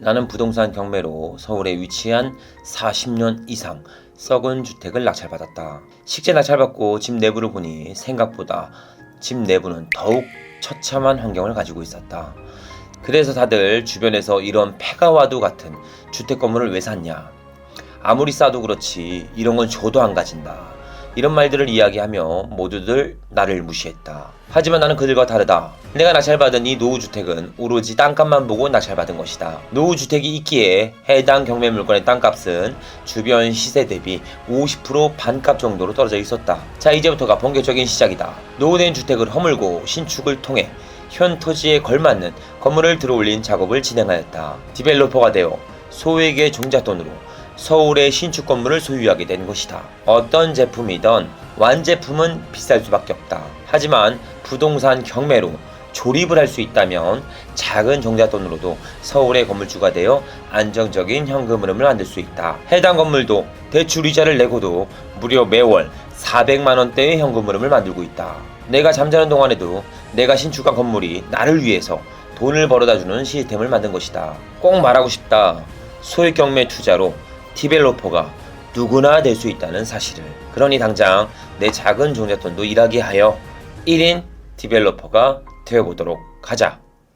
나는 부동산 경매로 서울에 위치한 40년 이상 썩은 주택을 낙찰받았다. 식재 낙찰받고 집 내부를 보니 생각보다 집 내부는 더욱 처참한 환경을 가지고 있었다. 그래서 다들 주변에서 이런 폐가와도 같은 주택 건물을 왜 샀냐? 아무리 싸도 그렇지 이런 건 줘도 안 가진다. 이런 말들을 이야기하며 모두들 나를 무시했다. 하지만 나는 그들과 다르다. 내가 낙찰받은 이 노후주택은 오로지 땅값만 보고 낙찰받은 것이다. 노후주택이 있기에 해당 경매 물건의 땅값은 주변 시세 대비 50% 반값 정도로 떨어져 있었다. 자, 이제부터가 본격적인 시작이다. 노후된 주택을 허물고 신축을 통해 현 토지에 걸맞는 건물을 들어올린 작업을 진행하였다. 디벨로퍼가 되어 소액의 종잣돈으로 서울의 신축 건물을 소유하게 된 것이다. 어떤 제품이든 완제품은 비쌀 수밖에 없다. 하지만 부동산 경매로 조립을 할 수 있다면 작은 종잣돈으로도 서울의 건물주가 되어 안정적인 현금 흐름을 만들 수 있다. 해당 건물도 대출 이자를 내고도 무려 매월 400만 원대의 현금 흐름을 만들고 있다. 내가 잠자는 동안에도 내가 신축한 건물이 나를 위해서 돈을 벌어다 주는 시스템을 만든 것이다. 꼭 말하고 싶다. 소액 경매 투자로 디벨로퍼가 누구나 될 수 있다는 사실을. 그러니 당장 내 작은 종잣돈도 일하게 하여 1인 디벨로퍼가 되어보도록 하자.